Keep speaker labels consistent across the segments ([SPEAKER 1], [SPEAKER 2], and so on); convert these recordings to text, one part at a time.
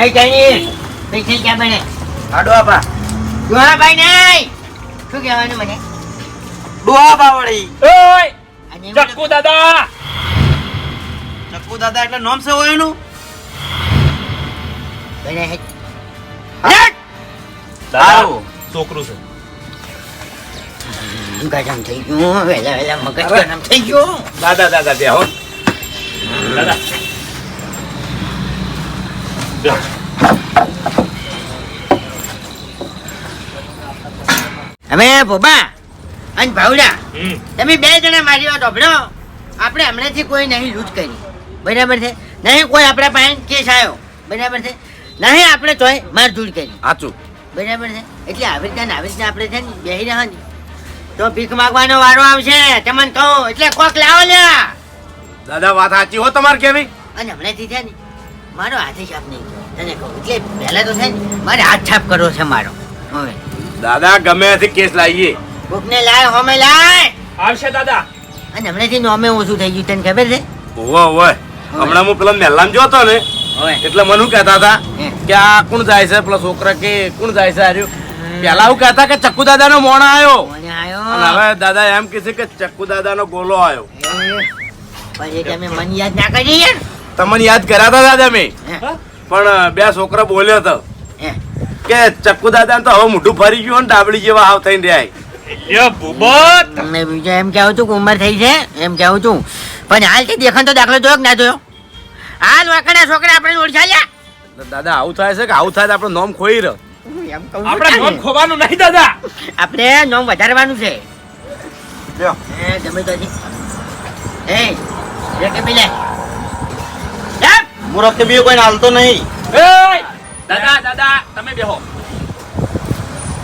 [SPEAKER 1] એ Chinese પૈસા ક્યાં બને.
[SPEAKER 2] આડો આપા.
[SPEAKER 1] ડોહા ભાઈ નહીં. શું કહેવાનું મને?
[SPEAKER 2] ડોહા બાવળી.
[SPEAKER 3] ઓય! ચક્કુ દાદા!
[SPEAKER 2] ચક્કુ દાદા એટલે નોમ છે હોય એનું?
[SPEAKER 1] બને હે.
[SPEAKER 2] સારું
[SPEAKER 3] છોકરું છે.
[SPEAKER 1] ગરમ થઈ ગયું વેલા વેલા મગજ
[SPEAKER 3] અરે.
[SPEAKER 1] ગરમ થઈ ગયું.
[SPEAKER 3] દાદા દાદા બે હો. દાદા.
[SPEAKER 1] અમે બોબા અને ભાવડા તમે બે જણા મારી વાત સાંભળો આપણે હમણાંથી કોઈ નહીં લૂંટ કરી. બરાબર છે? નહીં કોઈ આપણા પાસે કેસ આવ્યો બરાબર છે? નહીં આપણે તોય મારધૂડ કરી.
[SPEAKER 2] સાચું.
[SPEAKER 1] બરાબર છે? એટલે આવી રીતના આવી રીતે આપણે છે ને બે રહેવાની. તો ભીખ માગવાનો વારો આવશે. તમને કહું. એટલે કોક લાવો લ્યા.
[SPEAKER 2] દાદા વાત સાચી હો તમારે કેવી?
[SPEAKER 1] અને હમણાંથી છે ને મારો હાથે છાપ નહીં તને કહું એટલે પહેલા તો છે ને મારે હાથ છાપ કરવો છે મારો. હવે.
[SPEAKER 2] દાદા ગમે ત્યાંથી કેસ લાવીએ.
[SPEAKER 1] કોકને લાય હોમે લાય.
[SPEAKER 3] આવશે દાદા.
[SPEAKER 1] અને હમણાંથી નોમે ઓછું થઈ ગયું તને ખબર છે?
[SPEAKER 2] ઓવા ઓવા હમણાં હું પેલા મહેલામાં જોતો ને એટલે મને શું કહેતા હતા. કે આ કોણ જાય છે? પેલા છોકરા કે કોણ જાય છે? હાર્યું. પેલા હું કહેતા કે ચક્કુ દાદાનો મોણ આવ્યો
[SPEAKER 1] આયો.
[SPEAKER 2] હવે દાદા એમ કે છે કે ચક્કુ દાદા નો ગોલો આવ્યો
[SPEAKER 1] એ, પછી તમે મન યાદ ના કરી યાર
[SPEAKER 2] તમને યાદ કરાતા હતા દાદા મેં પણ બે છોકરા બોલ્યો હતો. કે ચક્કુ દાદા તો હવે મોઢું ફરી ગયું ને ડાબડી જેવા હાવ થઈને રહ્યા
[SPEAKER 1] તમને બીજું એમ કહેવું છું ઉંમર થઈ છે એમ કેવું છું. પણ હાલ દેખાણ તો દાખલો જોયો કે ના જોયો? હાલ વાકડા છોકરા આપણે ઓળખાયા
[SPEAKER 2] દાદા આવું થાય છે કે આવું થાય તો આપણે નોમ ખોઈ રહ્યો.
[SPEAKER 1] એમ
[SPEAKER 3] આપણે નોમ ખોવાનું નહીં દાદા.
[SPEAKER 1] આપણે નોમ વધારવાનું છે.
[SPEAKER 2] લ્યો.
[SPEAKER 1] તો એ
[SPEAKER 2] બીજો કોઈ હાલતો નહીં.
[SPEAKER 3] એય! દાદા દાદા તમે બેહો.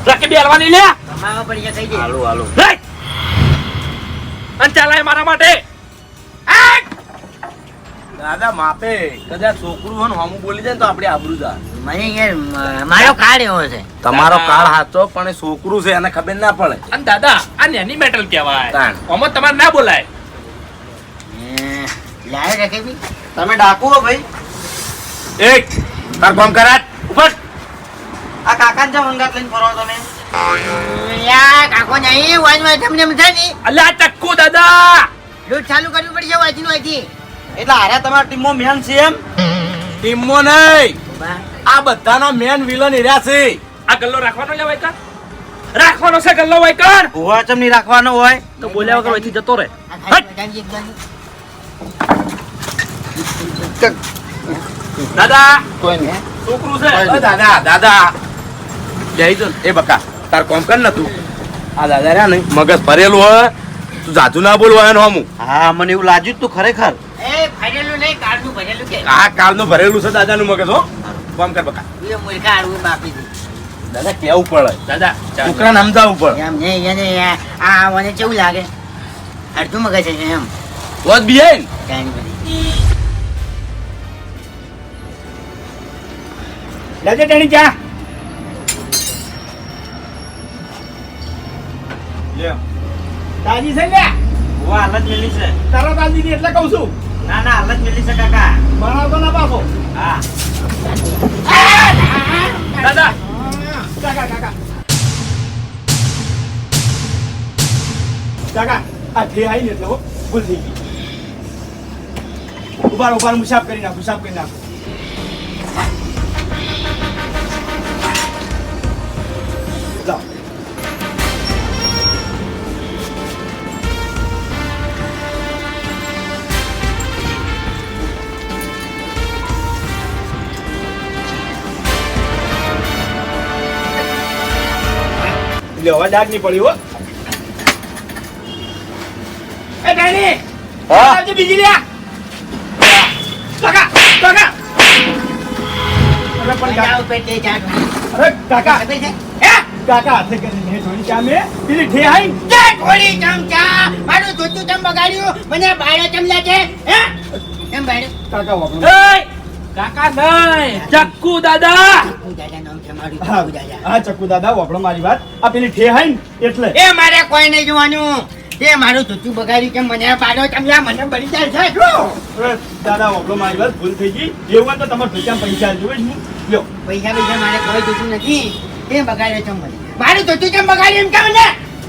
[SPEAKER 3] રકી બે હલવાની લે.
[SPEAKER 1] કમાવા પડી જાય કઈ દે
[SPEAKER 2] હાલો. હાલો
[SPEAKER 3] અને ચાલાય મારા માટે.
[SPEAKER 2] દાદા માપે. કદાચ છોકરું હોય ને હમું બોલી જાય તો આપણે આબરૂ જાય.
[SPEAKER 1] મને યાર મારો કાર્ડ એવો છે.
[SPEAKER 2] તમારો કાળ હાચો પણ છોકરું છે એને ખબર ના પડે.
[SPEAKER 3] અને દાદા આ નેની મેટલ કહેવાય. આમાં તમારે ના બોલાય.
[SPEAKER 1] હે, લાયો પી
[SPEAKER 2] તમે ડાકુ હો ભાઈ. એક તાર કામ કરાટ ઉપર. આ કાકા જ મંગાત લઈને ફરો તમે.
[SPEAKER 1] યા કાકો નહીં વાંચ વાંચ તમને એમ થાય ને.
[SPEAKER 3] અલ્યા આ ચક્કુ દાદા.
[SPEAKER 1] લૂંટ ચાલુ કરવી પડશે વાંચીનું વાંચી
[SPEAKER 2] એટલે હારે તમારા ટીમો મેન છે એમ? ટીમો નહીં. આ બધાનો મેન વિલન એર્યા છે.
[SPEAKER 3] આ ગલ્લો રાખવાનો લેવાય કા રાખવાનો છે ગલ્લો વાયકર
[SPEAKER 2] હોવા ચમ નહીં રાખવાનો હોય?
[SPEAKER 3] તો બોલ્યા વગર અહીંથી જતો રહે.
[SPEAKER 1] આ ખાલી બધાની એક બાજુ.
[SPEAKER 3] દાદા!
[SPEAKER 2] કોઈ નહીં
[SPEAKER 3] છોકરું છે.
[SPEAKER 2] દાદા દાદા! જઈ જો. એ બકા તાર કોમ કર ને તું. આ દાદા રહ્યા ને મગજ ભરેલું હોય તું જાજુ ના બોલવા એનો હમું
[SPEAKER 4] હા મને એવું લાગ્યું જ તું ખરેખર.
[SPEAKER 1] એ ભરેલું નહીં કાર્ડનું ભરેલું કે.
[SPEAKER 2] આ કાળનું ભરેલું છે દાદાનું મગજ હો. કોમ કર બકા.
[SPEAKER 1] એ મૂર્ખા આડવું બાપી દી
[SPEAKER 2] દાદા કેવું પડે?
[SPEAKER 3] દાદા.
[SPEAKER 2] છોકરાને સમજાવવું પડે.
[SPEAKER 1] એમ નહીં એને આ મને કેવું લાગે? અડધું મગજ છે એમ.
[SPEAKER 2] તો જ બીએ
[SPEAKER 3] લેજે ટેણી ચા. તાજી છે લે
[SPEAKER 4] ઓ હાલ જ મેલી છે.
[SPEAKER 3] તરત તાજી ની એટલે કહું છું.
[SPEAKER 4] ના ના હાલ જ મેલી છે કાકા.
[SPEAKER 3] બનાવતો ના પાછો
[SPEAKER 4] હા.
[SPEAKER 3] દાદા. કાકા કાકા. કાકા આ ઠે આવી ને એટલે હો, ભૂલ થઈ ગઈ. ઊભા રહો, ઊભા રહો, મુસાફ કરી નાખો મુસાફ કરી નાખો. હવે ડાઘ નહીં પડી હો. એ ડેની
[SPEAKER 2] હા?
[SPEAKER 3] આવજે બીજી લ્યા કાકા કાકા. અરે પણ કાકા. અરે કાકા. એ કાકા હાથે કરીને હે જોડી ચા મે પેલી ઠે આઈ
[SPEAKER 1] જે થોડી ચમચા? મારું જોતું ચમ બગાડ્યું? મને બાળો ચમલા છે હે? એમ બાળો
[SPEAKER 3] કાકા વાપરો. કાકા નહીં ચક્કુ દાદા.
[SPEAKER 1] હું દાદા નામ છે મારું
[SPEAKER 3] હા
[SPEAKER 1] ચક્કુ દાદા.
[SPEAKER 3] હા ચક્કુ દાદા વાપરો મારી વાત. આ પેલી ઠે ને એટલે.
[SPEAKER 1] એ મારે કોઈ નહીં જોવાનું. એ મારું ધોતું બગાડી કેમ મને પાડો તમે મને બળી જાય છે
[SPEAKER 5] દાદા ઓગળો મારી વાત ભૂલ થઈ ગઈ. જેવું હોય તો તમારે પૈસા પૈસા જોવે હું. લ્યો.
[SPEAKER 1] પૈસા પૈસા મારે કોઈ જોતું નથી. એ બગાડ્યો છે મને? મારું ધોતું કેમ બગાડી એમ કેમ ને?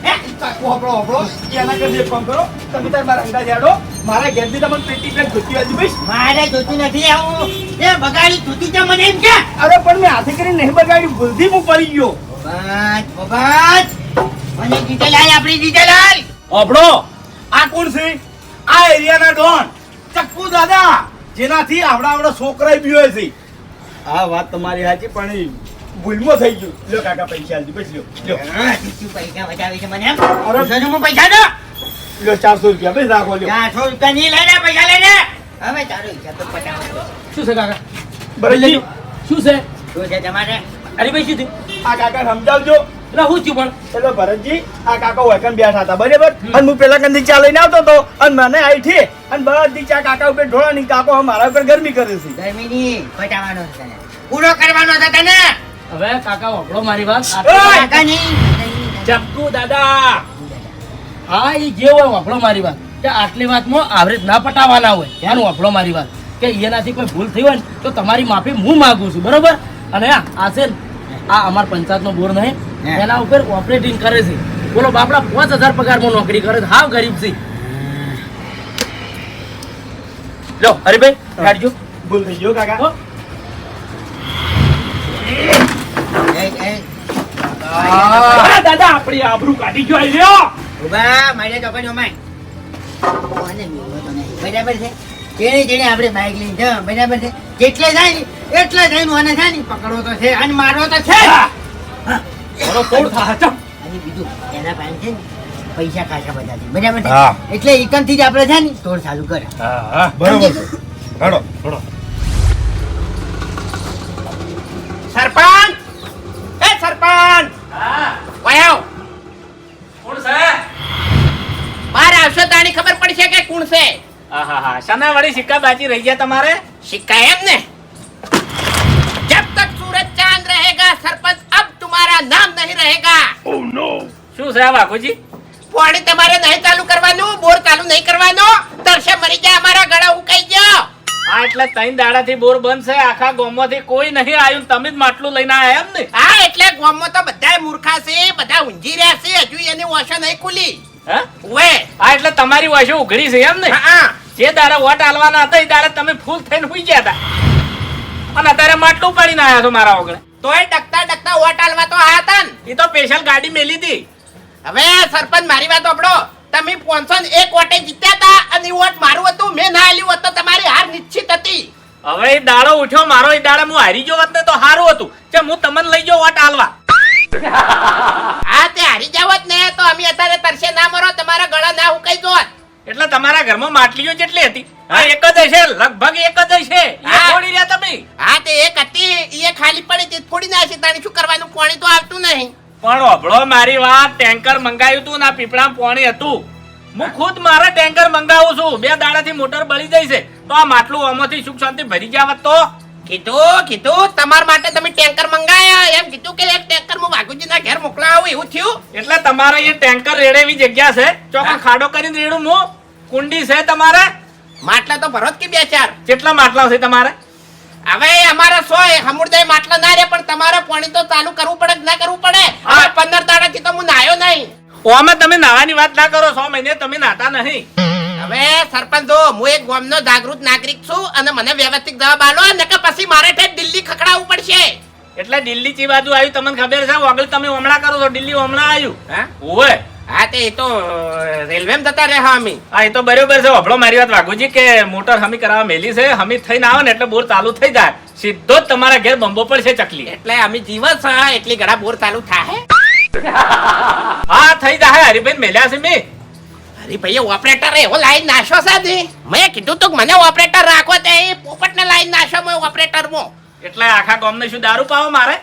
[SPEAKER 1] હે?
[SPEAKER 5] હોપડો હોપડો એના કરો તમે તાર મારા અંદાજ આડો મારા ઘેરથી તમને પેટી પેક ધોતી આવી ભાઈ
[SPEAKER 1] મારે જોતું નથી આવું. એ બગાડી ધોતું છે મને એમ કે.
[SPEAKER 5] અરે પણ મેં હાથે કરી નહીં બગાડ્યું ભૂલથી હું પડી ગયો
[SPEAKER 1] બબાજ બબાજ. મને જીતેલાલ આપણી જીતેલાલ
[SPEAKER 5] હોપડો આ કોણ છે? આ એરિયાના ડોન. ચક્કુ દાદા. જેનાથી આવડા આવડા છોકરા બીવે છે. આ વાત તમારી સાચી, પણ ભૂલમાં થઈ ગયું. લ્યો કાકા પૈસા આલજો બસ લ્યો. લ્યો.
[SPEAKER 1] પૈસા વધારે છે મને. એમ
[SPEAKER 5] અરે.
[SPEAKER 1] પૈસા દો
[SPEAKER 5] લ્યો ચારસો રૂપિયા બસ રાખો લ્યો.
[SPEAKER 1] ચારસો રૂપિયા નહીં લઈને પૈસા લઈને. હવે તારો હિસાબ તો પટાવો
[SPEAKER 6] શું છે કાકા?
[SPEAKER 5] બરાબર.
[SPEAKER 6] શું છે?
[SPEAKER 1] શું છે તમારે?
[SPEAKER 6] અરે ભાઈ શું
[SPEAKER 5] આ કાકા સમજાવજો.
[SPEAKER 6] એટલે હું થયું પણ.
[SPEAKER 5] એટલે ભરતજી આ કાકા વૈકન બેઠા હતા બરાબર? અને હું પેલા કંદી ચા લઈને આવતો હતો અને મને આઈ થી અને બધી ચા કાકા ઉપર ઢોળા ની કાકો મારા ઉપર ગરમી કરે છે.
[SPEAKER 1] ગરમીની પટાવાનો છે પૂરો કરવાનો છે તને.
[SPEAKER 6] હવે કાકા વાપરો મારી વાત.
[SPEAKER 5] કાકા
[SPEAKER 1] કાકાની.
[SPEAKER 6] ચક્કુ દાદા! હા એ જે હોય મારી વાત. કે આટલી વાતમાં આવરેજ ના પટાવાના હોય. એનું વાપરો મારી વાત. કે એનાથી કોઈ ભૂલ થઈ હોય ને તો તમારી માફી હું માગું છું બરોબર? અને આ આ છે આ અમાર પંચાયતનો બોર નહીં. એના ઉપર ઓપરેટિંગ કરે છે. બોલો બાપડા પાંચ હજાર પગારમાં નોકરી કરે છે. હાવ ગરીબ છે. લો હરિભાઈ કાઢજો.
[SPEAKER 5] ભૂલ થઈ ગયો કાકા. દાદા આપણી આબરૂ કાઢી ગયો આવ્યો
[SPEAKER 1] ઊભા મારે તો તો નહીં? બરાબર છે? જેણે જેણે આપણે બાઇક લઈને જાઓ બરાબર છે? જેટલે જાય ને એટલે જઈને મને થાય ને પકડવો તો છે અને મારવો તો છે.
[SPEAKER 5] મારો તોડ થા હતો
[SPEAKER 1] અને બીજું એના પાસે છે ને પૈસા કાચા બધા છે. બરાબર છે?
[SPEAKER 5] એટલે
[SPEAKER 1] એટલે એકમથી જ આપણે છે ને તોડ ચાલુ કરે.
[SPEAKER 5] હા હા.
[SPEAKER 1] બરાબર.
[SPEAKER 5] હેડો હેડો
[SPEAKER 4] સરપંચ! પડશે કે કોણ છે
[SPEAKER 5] આહાહા શાના વળી સિક્કા બાજી રહી ગયા તમારે
[SPEAKER 4] सिक्का है हमने जब तक सूरज चांद रहेगा सरपंच अब तुम्हारा नाम नहीं रहेगा
[SPEAKER 5] શું છે આ વાઘુજી
[SPEAKER 4] પાણી તમારે નહીં ચાલુ કરવાનું બોર ચાલુ નહીં કરવાનો તરસે મરી જાય અમારા ગળા ઉકાઈ ગયો
[SPEAKER 5] આ એટલે ત્રણ દાડાથી બોર બંધ છે આખા ગામમાંથી કોઈ નહીં આવ્યું તમે જ માટલું લઈને આયા એમ ને
[SPEAKER 4] હા એટલે ગામમાં તો બધાય મૂર્ખા છે બધા ઊંઘી રહ્યા છે હજુ એની ઓછો નહીં ખુલી
[SPEAKER 5] હે?
[SPEAKER 4] ઓએ
[SPEAKER 5] આ એટલે તમારી વાશો ઉઘડી છે એમ ને?
[SPEAKER 4] હા.
[SPEAKER 5] જે દાડા વોટ આલવાના હતા એ દાડા તમે ફૂલ થઈને હુઈ ગયા હતા અને અત્યારે માટલું પાડીને આયા છો મારા ઓગળે
[SPEAKER 4] તોય ડકતા ડકતા વોટ આલવા તો આયા હતા ને.
[SPEAKER 5] એ તો સ્પેશિયલ ગાડી મેલી હતી
[SPEAKER 4] હવે સરપંચ મારી વાત આપડો તમે પોનસો એક વોટે જીત્યા હતા અને વોટ મારું હતું મેં ના આલ્યું હોત તો તમારી હાર નિશ્ચિત હતી.
[SPEAKER 5] હવે એ દાડો ઉઠ્યો મારો એ દાડા હું હારી ગયો હોત ને તો સારું હતું. કે હું તમને લઈ ગયો વોટ આલવા
[SPEAKER 4] હા તે હારી જાવત ને તો અમે અત્યારે તરસે ના મરો તમારા ગળા ના હુકાઈ જોત
[SPEAKER 5] એટલે તમારા ઘરમાં માટલીઓ જેટલી હતી. હા. એક જ હશે લગભગ એક જ હશે. ફોડી રહ્યા તમે.
[SPEAKER 4] હા તે એક હતી એ ખાલી પડી તે ફોડી ના હશે તાણી શું કરવાનું પાણી તો આવતું નહીં.
[SPEAKER 5] પણ ઓભળો મારી વાત ટેન્કર મંગાવ્યું તું ના પીપળા પાણી હતું. હું ખુદ મારા ટેન્કર મંગાવું છું. બે દાડાથી મોટર બળી જાય છે. તો આ માટલું આમાંથી સુખ શાંતિ ભરી જાવત તો.
[SPEAKER 4] કીધું કીધું તમારા માટે તમે ટેન્કર મંગાયા. એમ કીધું કે એક ટેન્કર હું વાઘુજીના ઘેર મોકલાવું એવું થયું?
[SPEAKER 5] એટલે તમારે એ ટેન્કર રેડેવી જગ્યા છે. ચોખ્ખો ખાડો કરીને રેડું હું કુંડી છે તમારે?
[SPEAKER 4] માટલા તો ભરો કે બે ચાર?
[SPEAKER 5] કેટલા માટલા છે તમારે?
[SPEAKER 4] હવે અમારે સો હમુરદય માટલા ના રે પણ તમારે પાણી તો ચાલુ કરવું પડે ના કરવું પડે. પંદર દાડાથી તો હું નાયો નહીં.
[SPEAKER 5] ઓમાં તમે નાવાની વાત ના કરો સો મહિને તમે નાતા નહીં.
[SPEAKER 4] હવે સરપંચ જો હું એક ગામનો જાગૃત નાગરિક છું અને મને વ્યવસ્થિત જવાબ આલો નકર પછી મારે ઠેર દિલ્હી ખખડાવવું પડશે.
[SPEAKER 5] એટલે દિલ્હી ચી બાજુ આવ્યું તમને ખબર છે? વગલ તમે હમણાં કરો છો દિલ્હી હમણાં આવ્યું
[SPEAKER 4] હા?
[SPEAKER 5] ઓવે.
[SPEAKER 4] હા તે એ તો રેલવે જતા રહે અમે.
[SPEAKER 5] હા એ તો બરોબર છે. વભળો મારી વાત વાઘુજી કે મોટર હમી કરાવવા મેલી છે હમી થઈને આવે ને એટલે બોર ચાલુ થઈ જાય. સીધો જ તમારા ઘેર બંબો પડશે ચકલી.
[SPEAKER 4] એટલે અમે જીવત છે એટલી ઘણા બોર ચાલુ થાય
[SPEAKER 5] હા થઈ જાય હરિભાઈ મેલ્યા છે મેં?
[SPEAKER 4] અરે ભાઈ ઓપરેટર એવો લાઈન નાશો છે મેં કીધું તું મને ઓપરેટર રાખો તે એ પોપટને લાઈન નાશો મેં ઓપરેટરમાં
[SPEAKER 5] એટલે આખા ગામને શું દારૂ પાવો મારે?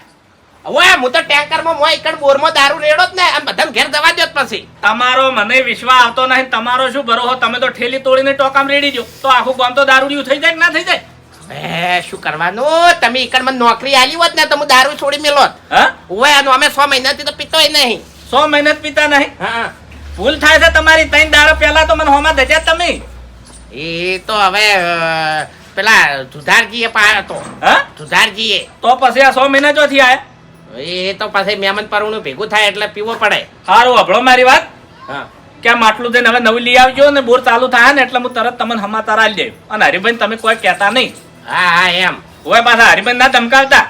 [SPEAKER 4] હવે હું તો ટેન્કરમાં મોય એકડ બોરમાં દારૂ રેડો જ ને આમ બધાને ઘેર દવા દો પછી.
[SPEAKER 5] તમારો મને વિશ્વાસ આવતો નહીં તમારો શું ભરો તમે તો ઠેલી તોડીને ટોકામ રેડી દો તો આખું ગામ તો દારૂડિયું થઈ જાય કે ના થઈ જાય?
[SPEAKER 4] એ શું કરવાનું? તમે એકડ મને નોકરી આલી હોત ને તો હું દારૂ છોડી મેલો
[SPEAKER 5] હા?
[SPEAKER 4] ઓય આનું અમે સો મહિનાથી તો પીતોય નહીં.
[SPEAKER 5] સો મહિના પીતા નહીં?
[SPEAKER 4] હા.
[SPEAKER 7] ભૂલ થાય છે તમારી ત્રણ દાડા પહેલા તો મને હોમાં ધજ્યા તમે.
[SPEAKER 4] એ તો હવે પેલા જુધારજીએ પાયો હતો.
[SPEAKER 7] હા?
[SPEAKER 4] જુધારજીએ.
[SPEAKER 7] તો પછી આ સો મહિના ચોથી આયા?
[SPEAKER 4] એ તો પછી મહેમાન પરવણું ભેગું થાય એટલે પીવો પડે.
[SPEAKER 7] સારું હભળો મારી વાત.
[SPEAKER 4] હા.
[SPEAKER 7] કે આટલું માટલું થઈને હવે નવું લઈ આવજો ને બોર ચાલુ થાય ને એટલે હું તરત તમને હમાતાર આલી જાય અને હરિભાઈ તમે કોઈ કહેતા નહીં.
[SPEAKER 4] હા હા એમ.
[SPEAKER 7] ઓય પાછા હરિભાઈ ના ધમકાવતા.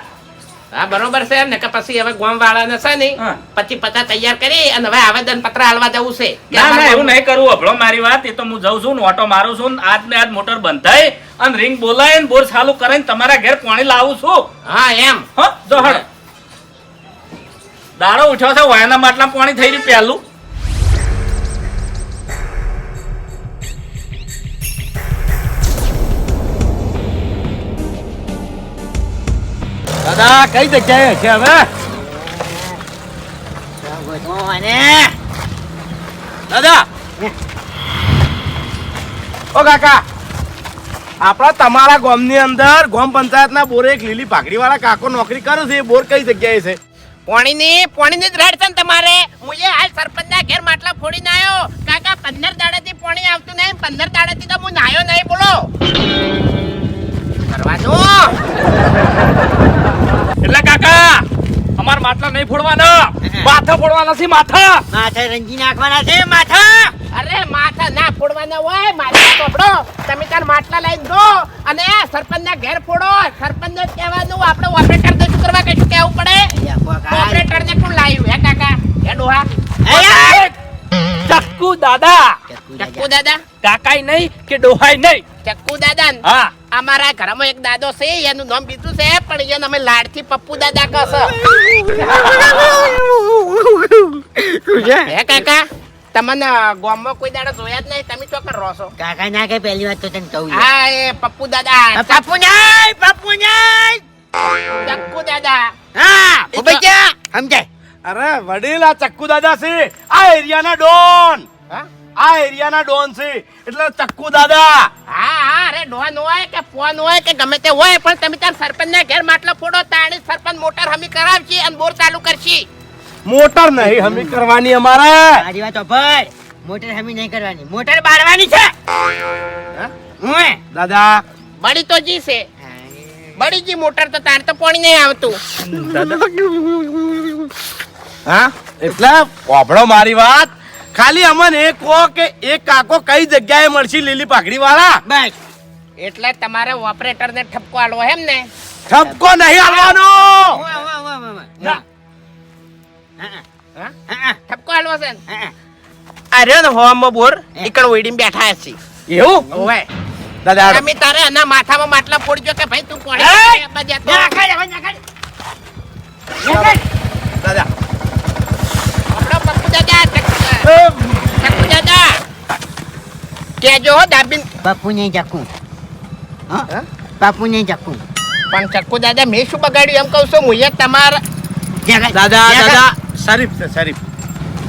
[SPEAKER 4] હા બરોબર છે ને કે પછી હવે ગોમ વાળાને છે ને પછી પચાસ તૈયાર કરી અને હવે આવેદન પત્ર હાલવા જવું છે.
[SPEAKER 7] ના ના એવું નહીં કરવું હભળો મારી વાત એ તો હું જઉં છું ને ઓટો મારું છું ને આજ ને આજ મોટર બંધાય અને રિંગ બોલાય ને બોર ચાલુ કરીને તમારા ઘેર પાણી લાવું છું?
[SPEAKER 4] હા એમ.
[SPEAKER 7] હો જો હળ દાડો ઉઠ્યો છે વાયના માટલા પાણી થઈ રહ્યું પહેલું.
[SPEAKER 2] દાદા, કઈ જગ્યાએ છે હવે? દાદા! ઓ કાકા, આપણા તમારા ગામની અંદર ગામ પંચાયતના બોરે એક લીલી પાઘડી વાળા કાકો નોકરી કરે છે, એ બોર કઈ જગ્યાએ છે?
[SPEAKER 4] પોણીની પોણીની જ રેડ છે ને તમારે. હું એ હાલ સરપંચના ઘેર માટલા ફોડીને આવ્યો કાકા, પંદર દાડાથી પોણી આવતું નહીં, પંદર દાડાથી તો હું નાયો નહીં, બોલો. કરવાનું
[SPEAKER 7] એટલે કાકા અમાર માટલા નહીં ફોડવાના. માથા ફોડવાના છે માથા.
[SPEAKER 1] માથા રંજી નાખવાના છે માથા.
[SPEAKER 4] અરે માથા ના ફોડવાના હોય માથા ચોપડો. તમે તાર માટલા લઈને દો અને સરપંચના ઘેર ફોડો. સરપંચને જ કહેવાનું આપણે ઓપરેટર ને શું કરવા કશું કહેવું પડે? ઓપરેટર ને કોણ લાવ્યું? હે કાકા? હે ડોહા?
[SPEAKER 7] ચક્કુ દાદા.
[SPEAKER 4] ચક્કુ દાદા.
[SPEAKER 7] કાકાઈ નહીં કે ડોહાઈ નહીં?
[SPEAKER 4] ચક્કુ દાદા ને?
[SPEAKER 7] હા.
[SPEAKER 4] અમારા ઘરમાં એક દાદો છે એનું નામ બીજું છે પણ એને અમે લાડથી પપ્પુ દાદા કહો હે કાકા તમને ગામમાં કોઈ દાડો જોયા જ નહીં તમે ચોકર રહો છો.
[SPEAKER 1] કાકા ના કે પહેલી વાત તો તને કહું
[SPEAKER 4] હા એ પપ્પુ દાદા.
[SPEAKER 1] પપ્પુ નહીં પપ્પુ નહીં.
[SPEAKER 4] ચક્કુ દાદા.
[SPEAKER 1] હા ઊભી જા સમજાય?
[SPEAKER 2] અરે વડીલ આ ચક્કુ દાદા છે આ એરિયાના ડોન.
[SPEAKER 4] હા?
[SPEAKER 2] આ એરિયાના ડોન છે. એટલે ચક્કુ દાદા.
[SPEAKER 4] હા હા અરે ડોન હોય કે ફોન હોય કે ગમે તે હોય પણ તમે ત્યાં સરપંચ ના ઘેર માટલો ફોડો તાણી સરપંચ મોટર હમી કરાવશે અને બોર ચાલુ કરશે.
[SPEAKER 2] મોટર નહીં હમી કરવાની અમારે.
[SPEAKER 1] મારી વાત ભાઈ મોટર હમી નહીં કરવાની. મોટર બાળવાની છે. હું?
[SPEAKER 2] દાદા.
[SPEAKER 4] બળી તો જી છે. બળી જી મોટર તો તાર તો પાણી નહીં આવતું.
[SPEAKER 2] હા? એટલે વાપડો મારી વાત. ખાલી અમને એ કહો કે એ કાકો કઈ જગ્યાએ મળશે લીલી પાઘડી વાળા
[SPEAKER 1] બસ.
[SPEAKER 4] એટલે તમારે ઓપરેટર ને ઠપકો આલવો એમ ને?
[SPEAKER 2] ઠપકો નહીં આવવાનો
[SPEAKER 1] ઉવા, ઉવા, ઉવા, ઉવા, ઉવા.
[SPEAKER 2] ના.
[SPEAKER 1] હા,
[SPEAKER 4] હા?
[SPEAKER 1] હા, હા,
[SPEAKER 4] ઠપકો આલવો છે ને?
[SPEAKER 1] હા.
[SPEAKER 4] ને હોમ બોર ઈકણ ઓઈડીને બેઠા છે
[SPEAKER 2] એવું?
[SPEAKER 4] ઓવે.
[SPEAKER 2] દાદા.
[SPEAKER 4] તમે તારે એના માથામાં માટલા ફોડજો કે ભાઈ તું
[SPEAKER 1] પડે
[SPEAKER 2] દાદા.
[SPEAKER 4] ચક્કુ દાદા કેજો હો દાબીન
[SPEAKER 1] બાપુ નહીં ચકું
[SPEAKER 4] હા?
[SPEAKER 1] બાપુ નહીં ચકું
[SPEAKER 4] પણ ચક્કુ દાદા મેં શું બગાડ્યું એમ કહું છું હું તમારા
[SPEAKER 2] દાદા દાદા શરીફ છે શરીફ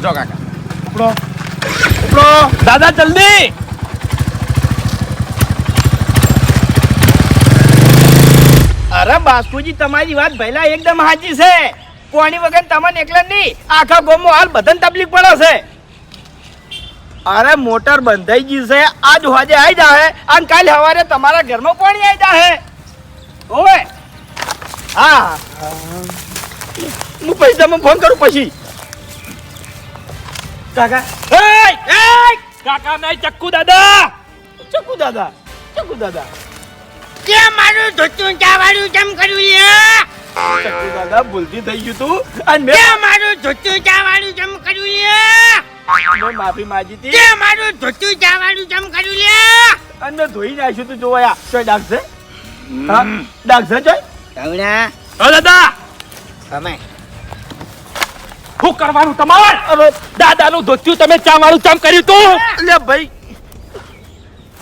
[SPEAKER 2] જો કાકા ઉપડો ઉપડો દાદા જલ્દી
[SPEAKER 7] અરે બાસ્કુજી તમારી વાત ભૈલા એકદમ સાચી છે કોણી વગર તમને એકલા નહીં આખા ગોમો હાલ બધાને તકલીફ પડે છે અરે મોટર બંધાઈ ગઈ છે. આજ હોજે આવી જાહે. અને કાલ સવારે તમારા ઘરમાં પાણી આવી જાહે. ઓવે હા. હું પૈસામાં ફોન કરું પછી. કાકા. એય! એય! કાકા નહીં ચક્કુ દાદા. ચક્કુ દાદા. ચક્કુ દાદા.
[SPEAKER 1] કે મારું ધોતું ચાવાળું કેમ કર્યું લે
[SPEAKER 7] ચક્કુ દાદા ભૂલથી થઈ ગયું તું. અને મેં
[SPEAKER 1] મારું ધોતું ચાવાળું કેમ કર્યું લે
[SPEAKER 7] મેં માફી માંગી હતી.
[SPEAKER 1] કેમ મારું ધોતું ચાવાળું જમ કર્યું લે.
[SPEAKER 7] અને ધોઈ નાખ્યું તું જોયા ચોય ડાક છે? હા? ડાક છે
[SPEAKER 1] કવડા
[SPEAKER 7] હા દાદા.
[SPEAKER 1] તમે
[SPEAKER 7] શું કરવાનું તમાર? હવે દાદાનું ધોત્યું તમે ચા વાળું ચમ કર્યું તું. લે ભાઈ.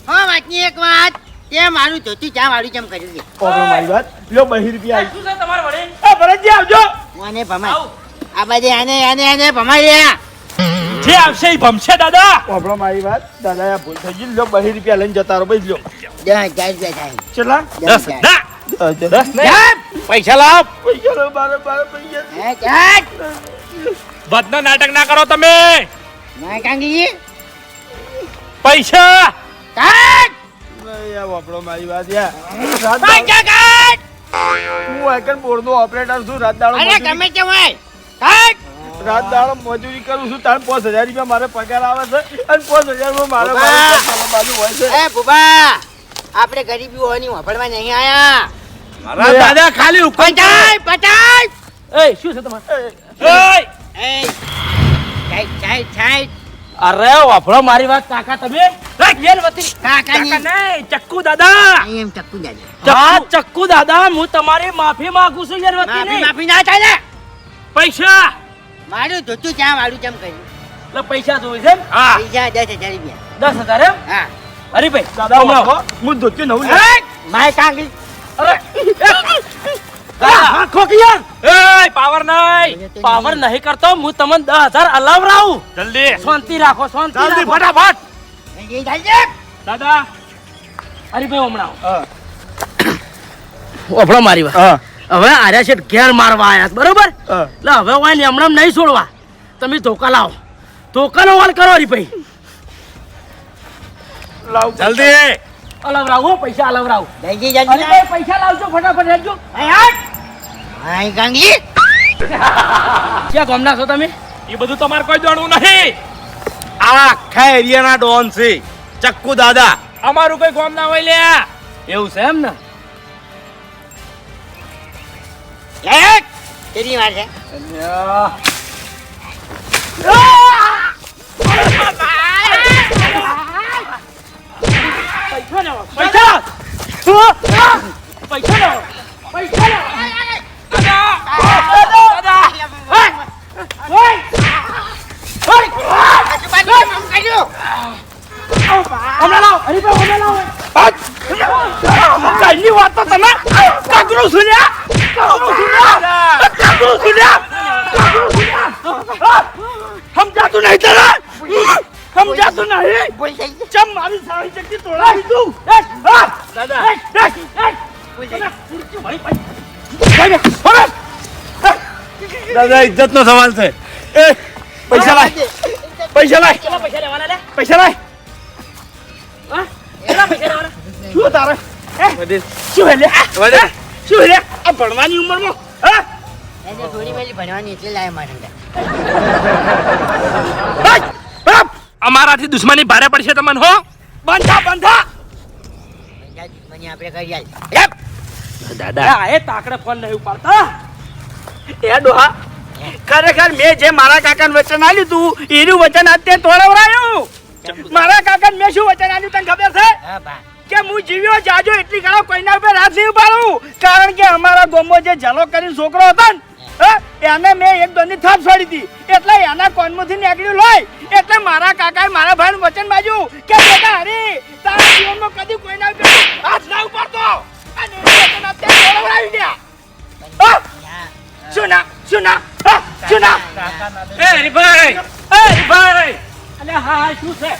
[SPEAKER 1] હા વાતની એક વાત. તે મારું ધોતું ચાવાળું કેમ કર્યું છે.
[SPEAKER 7] ઓગણો મારી વાત. લ્યો બહી રૂપિયા આવી.
[SPEAKER 6] શું છે તમાર વડે?
[SPEAKER 7] એ ભરતજી આવજો.
[SPEAKER 1] મને ભમાય. આ બધે આને આને આને ભમાઈ રહ્યા.
[SPEAKER 6] જે આવશે એ ભમશે દાદા.
[SPEAKER 7] ઓગણો મારી વાત. દાદા આ ભૂલ થઈ ગઈ. લ્યો બહી રૂપિયા લઈને જતા રહો ભાઈ લ્યો. કેટલા?
[SPEAKER 1] દસ
[SPEAKER 7] દસ
[SPEAKER 6] પૈસા લાવ.
[SPEAKER 7] પૈસા લાવ બારે બારે પૈસા.
[SPEAKER 1] હે,
[SPEAKER 6] બધનો નાટક ના કરો તમે.
[SPEAKER 1] ના કાંગી
[SPEAKER 7] પૈસા.
[SPEAKER 1] કાટ
[SPEAKER 7] યાર વાપરો મારી વાત યાર હું આઈકન બોર્ડનો ઓપરેટર છું રાત દાડો
[SPEAKER 1] અરે ગમે તે હોય કાટ
[SPEAKER 7] રાત દાડો મજૂરી કરું છું તારે પાંચ હજાર રૂપિયા મારે પગાર આવે છે અને પાંચ હજાર મારે બાજુ હોય છે.
[SPEAKER 1] એ ભૂપા આપણે ગરીબી હોવાની વાપરવા નહીં આયા.
[SPEAKER 2] મારા દાદા ખાલી ઉપર
[SPEAKER 1] પટાય પટાય!
[SPEAKER 6] એ શું છે તમારે?
[SPEAKER 1] એ
[SPEAKER 6] અરે વાફળો મારી વાત કાકા તમે? ચક્કુ દાદા.
[SPEAKER 1] ચક્કુ
[SPEAKER 6] દાદા. હું તમારી માફી માંગુ છું પૈસા!
[SPEAKER 1] મારું જોતું ચા વાળું કેમ કર્યું?
[SPEAKER 6] એટલે પૈસા જોઈ છે?
[SPEAKER 2] હા.
[SPEAKER 1] પૈસા દસ હજાર રૂપિયા.
[SPEAKER 6] દસ હજાર એમ?
[SPEAKER 1] હા.
[SPEAKER 6] હરીભાઈ
[SPEAKER 7] દાદા
[SPEAKER 6] હમણાં.
[SPEAKER 7] વાપરો. હું. જોતું નવું
[SPEAKER 1] માય કાંગી
[SPEAKER 6] અરે! પાવર નહીં પાવર નહીં. કરતો હું તમને દસ હજાર અલાવરાવું
[SPEAKER 2] જલ્દી.
[SPEAKER 6] શાંતિ રાખો શાંતિ
[SPEAKER 7] જલ્દી ફટાફટ.
[SPEAKER 1] દાદા અરે
[SPEAKER 6] દાદા હમણાં હમણાં મારી વાત.
[SPEAKER 7] હા.
[SPEAKER 6] હવે આર્યા શેઠ ઘેર મારવા આયા છે, બરોબર. એટલે હવે વાય ને હમણાં નહીં છોડવા. તમે ધોકા લાવો. ધોકાનો વાલ કરો હરીભાઈ
[SPEAKER 7] લાવ
[SPEAKER 2] જલ્દી.
[SPEAKER 6] અલવરાવો પૈસા અલવરાવો.
[SPEAKER 1] જલ્દી જલ્દી
[SPEAKER 6] પૈસા લાવજો ફટાફટ
[SPEAKER 1] રહેજો
[SPEAKER 6] ક્યાં ગામના છો તમે?
[SPEAKER 2] એ બધું તમારે કોઈ જાણવું નહીં. આ આખા એરિયાના ડોન છે. ચક્કુ દાદા.
[SPEAKER 6] અમારું કોઈ ગામ ના હોય લે એવું છે એમ ને?
[SPEAKER 1] એક તેરી વાર છે?
[SPEAKER 6] પૈસા પૈસા પૈસા પૈસા
[SPEAKER 7] દાદા
[SPEAKER 2] ઇજ્જત નો સવાલ છે.
[SPEAKER 7] એ પૈસા લાય. પૈસા લાય.
[SPEAKER 6] પૈસા લેવાના લે.
[SPEAKER 7] પૈસા લાય.
[SPEAKER 6] હા? કેટલા પૈસા લેવાના.
[SPEAKER 7] શું તારે?
[SPEAKER 2] વધી
[SPEAKER 7] શું હે? લે શું હે આ ભણવાની ઉંમરમાં? હા?
[SPEAKER 1] એને થોડી વેલી ભણવાની એટલે લાય મારે
[SPEAKER 2] અમારાથી દુશ્મની ભારે પડશે તમને હો?
[SPEAKER 7] બંધા બંધા!
[SPEAKER 1] મને આપણે કરી
[SPEAKER 2] દાદા.
[SPEAKER 6] એ તાકડે ફોન નહીં ઉપાડતા
[SPEAKER 7] એ ડોહા. ખરેખર મેં જે મારા કાકાને વચન આલ્યું તું એનું વચન અત્યારે તોડવરાયું મારા કાકાને મેં શું વચન આલ્યું તને ખબર છે? કે હું જીવ્યો જાજો એટલી ઘણા કોઈના ઉપર હાથ નહીં ઉપાડું. કારણ કે અમારા ગોમો જે જલો કરીને છોકરો હતો ને એને મેં એક દોની થાપ છોડી હતી એટલે એના કોનમાંથી નીકળ્યું લોય એટલે મારા કાકાએ મારા ભાઈનું વચન બાજુ કે બેટા હરી તારા જીવનમાં કદી કોઈના ઉપર હાથ ના ઉપાડતો. અને વચન અત્યારે તોડવરાવી હા? શું ના શું ના હા? શું ના
[SPEAKER 6] એ હરીભાઈ એ હરીભાઈ. હા શું છે?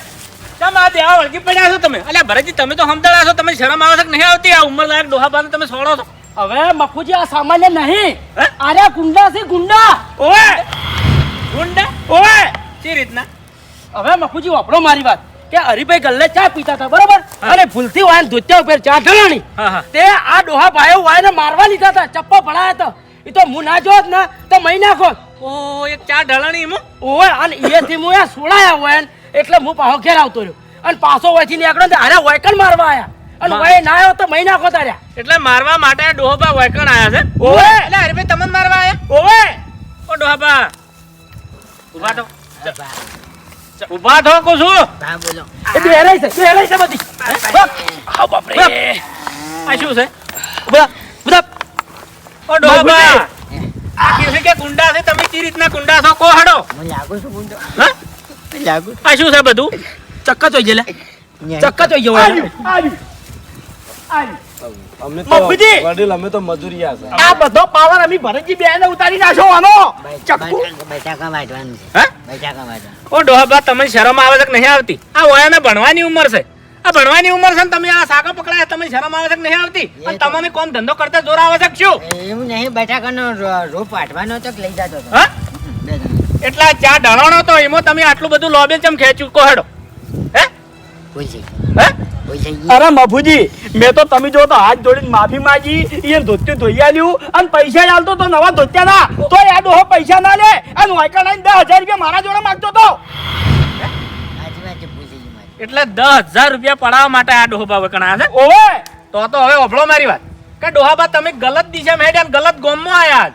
[SPEAKER 6] તમે આ દેવા વળગી પડ્યા છો તમે. અલ્યા ભરતજી તમે તો સમજણા છો. તમે શરમ આવે છે કે નહીં આવતી? આ ઉંમર લાયક ડોહા બાને તમે છોડો છો. હવે મફુજી આ સામાન્ય નહીં. આર્યા ગુંડા છે ગુંડા.
[SPEAKER 7] ઓએ
[SPEAKER 6] ગુંડા?
[SPEAKER 7] ઓએ
[SPEAKER 6] શી રીતના? હવે મફુજી વાપરો મારી વાત. કે હરિભાઈ ગલ્લે ચા પીતા હતા બરોબર? અને ભૂલથી વાયન ધોત્યા ઉપર ચા ઢળાણી તે આ ડોહા ભાઈઓ વાયને મારવા લીધા હતા ચપ્પો ભણાયા હતા. એ તો હું ના જોત ને તો મહી નાખો ઓ એક ચા ઢળણી એમાં ઓય અને એથી હું એ સોડાયા હોય ને એટલે હું પાછો ઘેર આવતો રહ્યો. અને પાછો વયથી નીકળ્યો ને હારે વયકણ મારવા આયા. અને વય ના આવ્યો તો મહી નાખો તાર્યા
[SPEAKER 5] એટલે મારવા માટે ડોહબા વૈકણ આયા છે?
[SPEAKER 7] ઓએ
[SPEAKER 5] એટલે હરીભાઈ તમને મારવા આયા?
[SPEAKER 7] ઓએ
[SPEAKER 5] ઓ ડોહબા. ઊભા
[SPEAKER 1] તો બા.
[SPEAKER 5] ઊભા થો કો છું.
[SPEAKER 1] હા બોલો.
[SPEAKER 6] એ બેરાઈ છે બેરાઈ છે બધી.
[SPEAKER 5] આવ બાપરે. આ શું છે?
[SPEAKER 6] બધા બધા
[SPEAKER 5] ઓ આ છે કે ગુંડા છે તમે કઈ રીતના ગુંડા છો? કો હડો!
[SPEAKER 1] મને લાગુ છું બુંદો
[SPEAKER 5] હા?
[SPEAKER 1] લાગુ
[SPEAKER 5] આ શું છે બધું?
[SPEAKER 6] ચક્કા જોઈ ગયેલા. ચક્કા જોઈ ગયો
[SPEAKER 7] આવ્યું આવ્યું આવ્યું
[SPEAKER 2] અમે
[SPEAKER 7] મફુજી!
[SPEAKER 2] વડીલ અમે તો મજૂરી છે.
[SPEAKER 7] આ બધો પાવર અમે ભરતજી બેને ઉતારી નાખો આનો. ચક્કુ.
[SPEAKER 1] છે.
[SPEAKER 5] હે? ઓ તમને શરમ આવે છે કે નહીં આવતી? આ વયાને ભણવાની ઉંમર છે. આ ભણવાની ઉંમર છે ને તમે આ સાગા પકડાયા તમે શરમ આવે છે કે નહીં આવતી? અને તમને કોમ ધંધો કરતા જોર આવે છે શું?
[SPEAKER 1] એવું નહીં બટાકાનો રોપ વાટવાનો તો લઈ જતો હતો.
[SPEAKER 5] એટલે ચા ઢળાણો તો એમાં તમે આટલું બધું લોબે ચમ ખેંચ્યું કોહડો હે? હે?
[SPEAKER 7] અરે મફુજી મેં તો તમે જો તો હાથ જોડીને માફી માંગી એ ધોત્યું ધોઈ આલ્યું અને પૈસા આલતો તો નવા ધોત્યા ના તો યાદ હો પૈસા ના લે અને વાયકા લાઈને દસ હજાર રૂપિયા મારા જોડે માંગતો તો.
[SPEAKER 5] એટલે દસ હજાર રૂપિયા પડાવવા માટે આ ડોહબા વકણા છે.
[SPEAKER 7] ઓવે!
[SPEAKER 5] તો તો હવે ઓભળો મારી વાત. કે ડોહાબા તમે ગલત દિશામાં હેડ્યા અને ગલત ગામમાં આયા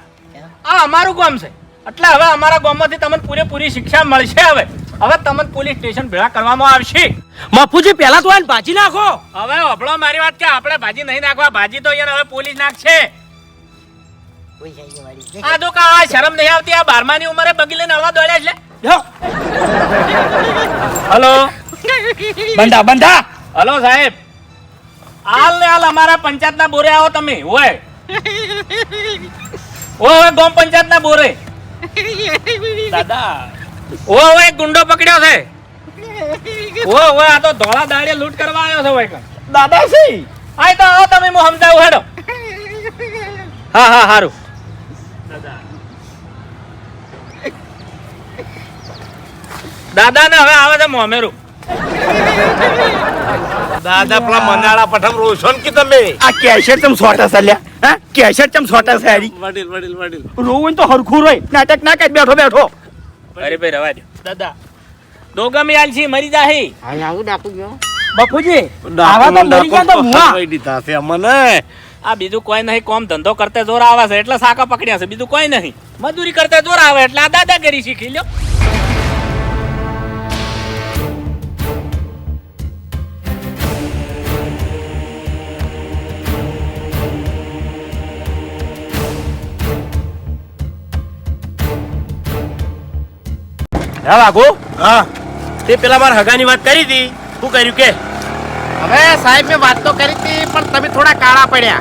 [SPEAKER 5] આ અમારું ગામ છે. એટલે હવે અમારા ગોમમાંથી તમને પૂરેપૂરી શિક્ષા મળશે હવે. હવે તમને પોલીસ સ્ટેશન ભેળા કરવામાં આવશે.
[SPEAKER 6] મફુજી પહેલા તો આને ભાજી નાખો.
[SPEAKER 5] હવે ઓભળો મારી વાત કે આપણે ભાજી નહીં નાખવા ભાજી તો અહીંયા હવે પોલીસ નાખશે. આ તો કા આ શરમ નહીં આવતી આ બારમાની ઉંમરે બગીલે લઈને હળવા દોડ્યા છે. હલો.
[SPEAKER 7] બંધા બંધા.
[SPEAKER 5] હલો સાહેબ. હાલ ને હાલ અમારા પંચાયતના બોરે આવો તમે. ઓય. ઓય હવે ગામ પંચાયતના બોરે.
[SPEAKER 7] દાદા.
[SPEAKER 5] ઓ હવે ગુંડો પકડ્યો છે. ઓ ઓય આ તો ધોળા દાડે લૂંટ કરવા આવ્યો છે ઓય
[SPEAKER 7] દાદા સી
[SPEAKER 5] આય તો આવો તમે મો સમજાવ હેડો. હા હા હારું. દાદા. ને હવે આવે છે મોમેરું.
[SPEAKER 3] દાદા પેલા મનાળા પઠમ રોશન કે તમે?
[SPEAKER 7] આ કેશેટ ચમ સોટા સલ્યા હા? કેશેટ ચમ સોટા છે હારી?
[SPEAKER 3] વડીલ વડીલ વડીલ.
[SPEAKER 7] રોવું તો હરખું રોય. નાટક ના કાઢ બેઠો બેઠો.
[SPEAKER 5] અરે ભાઈ રવા દો. દાદા. દોગમી આલસી મરી જાહી.
[SPEAKER 1] હાલ આવું ડાકુ ગયો.
[SPEAKER 7] બાપુજી આવા તો મરી ગયા તો મુઆ
[SPEAKER 3] દીધા છે અમને.
[SPEAKER 5] આ બીજું કોઈ નહીં કોમ ધંધો કરતા જોર આવે છે એટલે સાકા પકડ્યા છે. બીજું કોઈ નહીં. મજૂરી કરતા જોર આવે એટલે આ દાદાગીરી શીખી લ્યો.
[SPEAKER 2] હા વાઘુ?
[SPEAKER 3] હા.
[SPEAKER 2] તે પેલા મારા હગાની વાત કરી હતી. શું કર્યું કે?
[SPEAKER 4] હવે સાહેબ મેં વાત તો કરી હતી પણ તમે થોડા કાળા પડ્યા.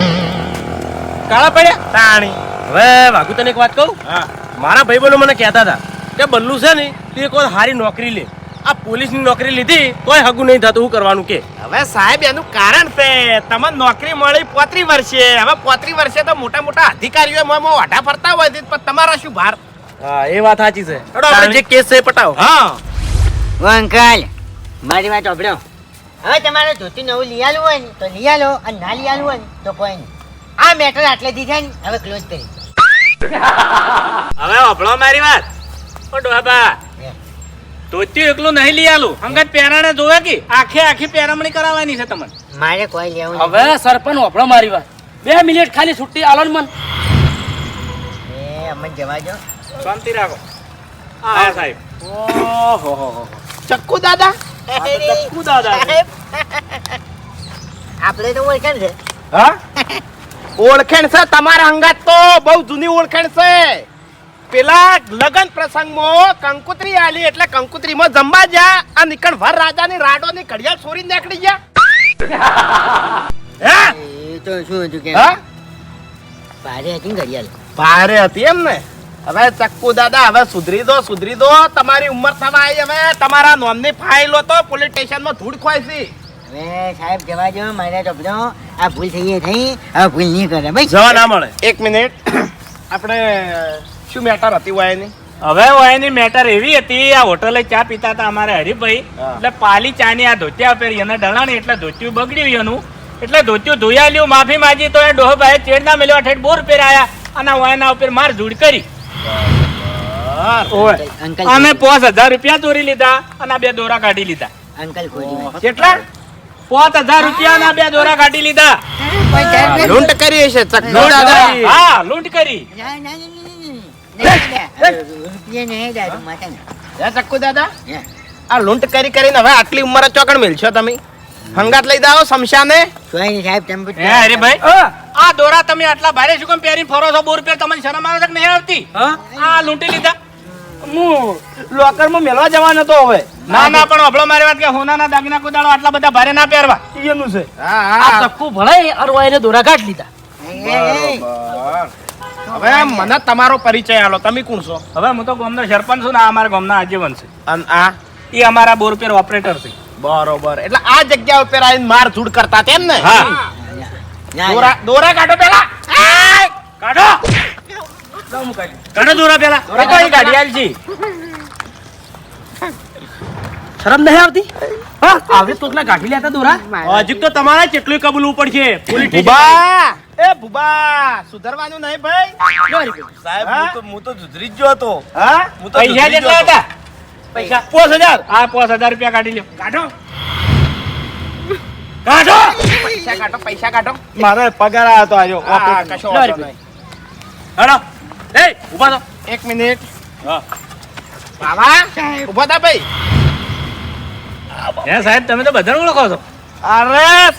[SPEAKER 2] કાળા પડ્યા?
[SPEAKER 3] તાણી.
[SPEAKER 2] હવે વાઘુ તને એક વાત કહું?
[SPEAKER 3] હા.
[SPEAKER 2] મારા ભાઈબંધો મને કહેતા હતા કે બલ્લુ છે ને તે કોઈ સારી નોકરી લે. આ પોલીસની નોકરી લીધી તોય હગું નહીં થતું શું કરવાનું કે?
[SPEAKER 4] હવે સાહેબ એનું કારણ છે તમને નોકરી મળી પોત્રી વર્ષે. હવે પોત્રી વર્ષે તો મોટા મોટા અધિકારીઓ મોં મોં વાઢા ફરતા હોય છે પણ તમારા શું ભાર?
[SPEAKER 2] હા એ વાત સાચી છે. હેડો આપણે જે કેસ છે પટાવો.
[SPEAKER 4] હા.
[SPEAKER 1] ઓ અંકલ મારી વાત સાંભળો. હવે તમારે ધોતી નવું લઈ આલું હોય ને તો લઈ આલો અને ના લઈ આલું હોય ને તો કોઈ નહીં. આ મેટર આટલેથી થાય ને હવે ક્લોઝ કરી.
[SPEAKER 5] હવે અભળો મારી વાત. ઓ ડોહાબા ધોતી એકલું નહીં લઈ આલું. અંગત પહેરાણે જોવે કે આખે આખી પહેરામણી કરાવવાની છે તમને?
[SPEAKER 1] મારે કોઈ લેવું
[SPEAKER 6] હવે સરપંચ ઓપડો મારી વાત. બે મિનિટ ખાલી છુટ્ટી આલો ને મન.
[SPEAKER 1] એ અમને જવા દો.
[SPEAKER 5] શાંતિ રાખો. હા. સાહેબ.
[SPEAKER 7] ઓહો હો હો
[SPEAKER 4] ચક્કુ દાદા?
[SPEAKER 7] ચક્કુ દાદા
[SPEAKER 1] આપણે તો ઓળખાણ છે.
[SPEAKER 7] હા?
[SPEAKER 4] ઓળખેણ છે? તમારા અંગાત તો બહુ જૂની ઓળખેણ છે. પેલા લગન પ્રસંગમાં કંકુત્રી આલી એટલે કંકુતરીમાં જમવા જા આ નીકળ વર રાજાની રાડોની ઘડિયાળ ચોરી નીકળી ગયા. હે?
[SPEAKER 1] એ તો શું હતું કે?
[SPEAKER 4] હા?
[SPEAKER 1] ભારે હતી ઘડિયાળ.
[SPEAKER 4] ભારે હતી એમ ને? હવે ચક્કુ દાદા હવે સુધરી દો સુધરી દો. તમારી ઉંમર થવા આવી હવે. તમારા નોમની ફાઇલો તો પોલીસ સ્ટેશનમાં ધૂળ ખોય છે.
[SPEAKER 1] હવે સાહેબ જવા દો મારે તો આ ભૂલ થઈ થઈ. હવે ભૂલ નહીં કરે ભાઈ.
[SPEAKER 2] જવા ના મળે.
[SPEAKER 4] એક મિનિટ. આપણે શું મેટર હતી વાયની?
[SPEAKER 5] હવે વાયની મેટર એવી હતી આ હોટલે ચા પીતા હતા અમારે હરિભાઈ એટલે પાલી ચાની આ ધોતિયા પહેરી એને ડળાણી એટલે ધોતિયું બગડ્યું એનું. એટલે ધોતિયું ધોયા લ્યું માફી માંગી તો એ ડોહભાઈ ભાઈ ચેડના મેળવા ઠેઠ બોર પહેરાયા અને વાયના ઉપર માર ધૂળ કરી.
[SPEAKER 1] અંકલ
[SPEAKER 5] અને પાંચ હજાર રૂપિયા ચોરી લીધા અને આ બે દોરા કાઢી લીધા.
[SPEAKER 1] અંકલ
[SPEAKER 4] કેટલા?
[SPEAKER 5] પાંચ હજાર રૂપિયા ના બે દોરા કાઢી લીધા.
[SPEAKER 4] લૂંટ કરી છે.
[SPEAKER 5] હા લૂંટ કરી.
[SPEAKER 4] ચક્કુ દાદા. આ લૂંટ કરી કરીને હવે આટલી ઉંમર ચોકડ મેલશો તમે? હંગાત લઈ દાવો સમશાને
[SPEAKER 1] કોઈ નહીં સાહેબ તમે
[SPEAKER 5] હે ભાઈ. આ દોરા તમે આટલા ભારે શું કેમ પહેરીને ફરો છો? બોર પેર તમને શરમ આવે છે કે નહીં આવતી? આ લૂંટી લીધા.
[SPEAKER 7] હું લોકરમાં મેળવા જવાનો હતો હવે.
[SPEAKER 5] ના ના પણ અભળો મારી વાત કે હોનાના દાગીના કુદાડો આટલા બધા ભારે ના પહેરવા.
[SPEAKER 7] એનું છે.
[SPEAKER 6] આ ચક્કુ ભળે અરવા એને દોરા કાઢ લીધા.
[SPEAKER 4] હવે મને તમારો પરિચય આલો. તમે કોણ છો?
[SPEAKER 5] હવે હું તો ગામનો સરપંચ છું ને આ અમારા ગામના આજીવન છે.
[SPEAKER 4] અને આ?
[SPEAKER 5] એ અમારા બોર પેર ઓપરેટર છે.
[SPEAKER 4] બરોબર. એટલે આ જગ્યા ઉપર આવીને માર ધૂડ કરતા તેમ ને? દોરા દોરા કાઢો પેલા.
[SPEAKER 5] કાઢો.
[SPEAKER 6] કાઢી
[SPEAKER 5] કાઢો દોરા પેલા.
[SPEAKER 6] દોરા કાઢી
[SPEAKER 5] ગાડી આલજી.
[SPEAKER 6] શરમ નહીં આવતી? આવે તોકલા ગાંઠી લેતા દોરા.
[SPEAKER 5] હજી તો તમારે કેટલું કબૂલવું પડશે. પોલીસ
[SPEAKER 4] ભૂબા! એ ભૂબા! સુધરવાનું નહીં ભાઈ.
[SPEAKER 2] સાહેબ
[SPEAKER 4] હું
[SPEAKER 2] તો હું તો સુધરી જ ગયો હતો.
[SPEAKER 4] હા?
[SPEAKER 2] હું તો
[SPEAKER 5] પૈસા
[SPEAKER 2] જેટલા હતો.
[SPEAKER 5] હતા
[SPEAKER 4] પૈસા. પાંચ હજાર.
[SPEAKER 5] આ પાંચ હજાર રૂપિયા કાઢી લ્યો. કાઢો.
[SPEAKER 4] કાઢો!
[SPEAKER 3] પૈસા કાઢો પૈસા કાઢો.
[SPEAKER 4] મારે પગાર આવ્યો તો આજો
[SPEAKER 3] કશો વાંધો નહીં.
[SPEAKER 5] હેડો. એ ઊભા થો.
[SPEAKER 3] એક મિનિટ.
[SPEAKER 5] હા.
[SPEAKER 3] બાબા ઊભા થા ભાઈ.
[SPEAKER 5] હે સાહેબ તમે તો બધા ઓળખો છો.
[SPEAKER 4] અરે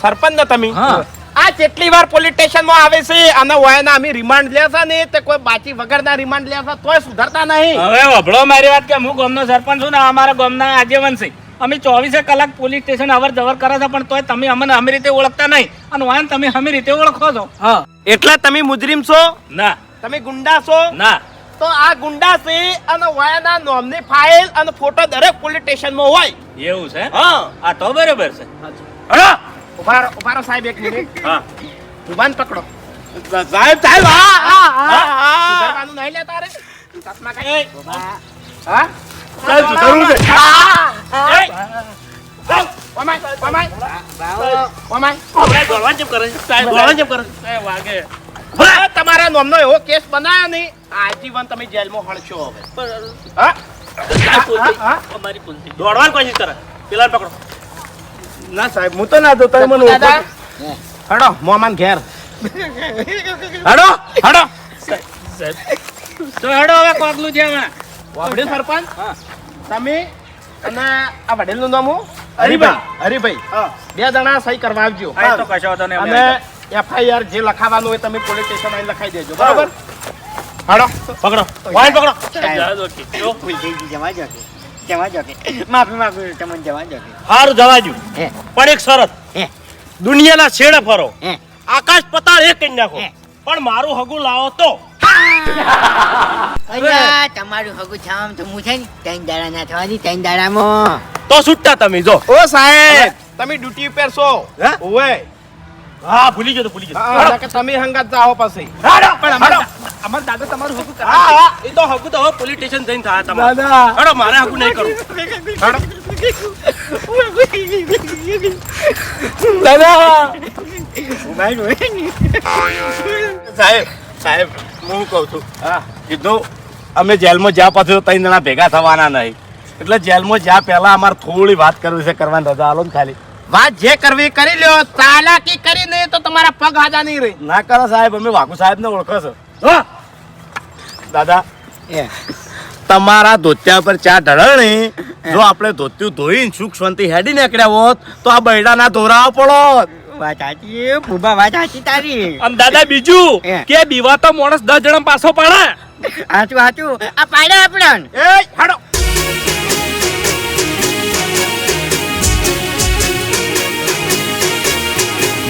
[SPEAKER 4] સરપંચ તમે.
[SPEAKER 5] હા.
[SPEAKER 4] આ જેટલી વાર પોલીસ સ્ટેશનમાં આવે છે અને વયના અમે રિમાન્ડ લેતા ને તે કોઈ બાકી વગરના રિમાન્ડ લેતા તોય સુધરતા નહીં.
[SPEAKER 5] હવે વભળો મારી વાત કે હું ગામનો સરપંચ છું ને અમારા ગામના આજીવન છે. અમે ચોવીસે કલાક પોલીસ સ્ટેશન અવર જવર કરે છે પણ તોય તમે અમને અમે રીતે ઓળખતા નહીં. અને વાન તમે અમે રીતે ઓળખો છો.
[SPEAKER 6] હા.
[SPEAKER 4] એટલે તમે મુજરીમ છો?
[SPEAKER 5] ના.
[SPEAKER 4] તમે ગુંડા છો?
[SPEAKER 5] ના.
[SPEAKER 4] તો આ ગુંડા છે અને વયના નોમની ફાઇલ અને ફોટો દરેક પોલીસ સ્ટેશનમાં હોય.
[SPEAKER 5] એવું છે?
[SPEAKER 4] હા.
[SPEAKER 5] આ તો બરોબર છે.
[SPEAKER 4] હલો. ઊભા રહો, સાહેબ એક મિનિટ
[SPEAKER 5] હા.
[SPEAKER 4] જુબાન પકડો. સાહેબ સાહેબ હા હા હા સુધરવાનું નહીં લેતા રે. ચશ્મા કાઢ. હા?
[SPEAKER 2] સાહેબ સુધરવું છે.
[SPEAKER 4] તમારા નામનો એવો કેસ બનાવ્યો નહીં. આજીવન તમે જેલમાં હળશો હવે.
[SPEAKER 5] દોડવાનું કોશિશ કરે પેલા પકડો.
[SPEAKER 4] ના સાહેબ હું તો ના દો તમે મને
[SPEAKER 3] દાદા
[SPEAKER 4] હડો મોમાન ઘેર. હડો હડો.
[SPEAKER 5] તો હેડો હવે કોગલું છે હમણાં.
[SPEAKER 4] વાપડ્યું સરપંચ? તમે અને આ વડીલનું નામ હું? હરિભાઈ. હરિભાઈ. બે જણા સહી કરવા આવજો.
[SPEAKER 5] હા, તો કશો તો નહીં, અમે
[SPEAKER 4] અને એફઆઈઆર જે લખાવાનું હોય તમે પોલીસ સ્ટેશન આવીને લખાઈ દેજો. બરાબર? હડો
[SPEAKER 5] પકડો. વાઈન પકડો. જવા જો
[SPEAKER 1] કે જવા જો કે. માફી માંગુ છું તમને જવા જો કે.
[SPEAKER 5] હારું જવાજુ
[SPEAKER 1] હે.
[SPEAKER 5] પણ એક શરત. દુનિયાના છેડે ફરો. આકાશ પતાળ એક કરી નાખો. પણ મારું હગું લાવો તો.
[SPEAKER 1] તમારું હગું છામ તો હું છે ને ત્રણ દાડા ના થવાની ત્રણ દાડામાં.
[SPEAKER 5] તો છૂટતા તમે જો.
[SPEAKER 4] ઓ સાહેબ તમે ડ્યુટી ઉપર છો. ઓવે
[SPEAKER 5] હા ભૂલી ગયો તો ભૂલી ગયો.
[SPEAKER 4] કે તમે હંગાત જાઓ પછી.
[SPEAKER 5] પણ અમારા અમારા દાદા તમારું હગું કરાવે.
[SPEAKER 4] હા હા.
[SPEAKER 5] એ તો હગું તો પોલીસ સ્ટેશન જઈને થાય તમારે.
[SPEAKER 4] દાદા.
[SPEAKER 5] હડો મારે હગું નહીં કરવું.
[SPEAKER 4] દાદા.
[SPEAKER 2] સાહેબ સાહેબ હું કહું છું. હા. કીધું અમે જેલમાં જ્યાં પાછું ત્રણ જણા ભેગા થવાના નહીં. એટલે જેલમાં જ્યાં પહેલા અમારે થોડી વાત કરવી છે કરવાની રજા હાલો ને ખાલી.
[SPEAKER 4] વાત જે કરવી કરી લ્યો. ચાલાકી કરી નહીં તો તમારા પગ હાજા નહીં રહી.
[SPEAKER 2] ના કરો સાહેબ અમે વાઘુ સાહેબ ને ઓળખો છો. દાદા તમારા ધોત્યા પર ચા ઢળણી. જો આપણે ધોત્યું ધોઈને સુખ શાંતિ હેડી નીકળ્યા હોત તો આ બૈડાના ધોરાવો પડો
[SPEAKER 1] વાત સાચી ભૂબા વાત સાચી તારી.
[SPEAKER 5] અને દાદા બીજું? કે બીવા તો માણસ દસ જણા પાછો પડે?
[SPEAKER 1] સાચું સાચું આ પાડે આપણે
[SPEAKER 4] એ હાડો.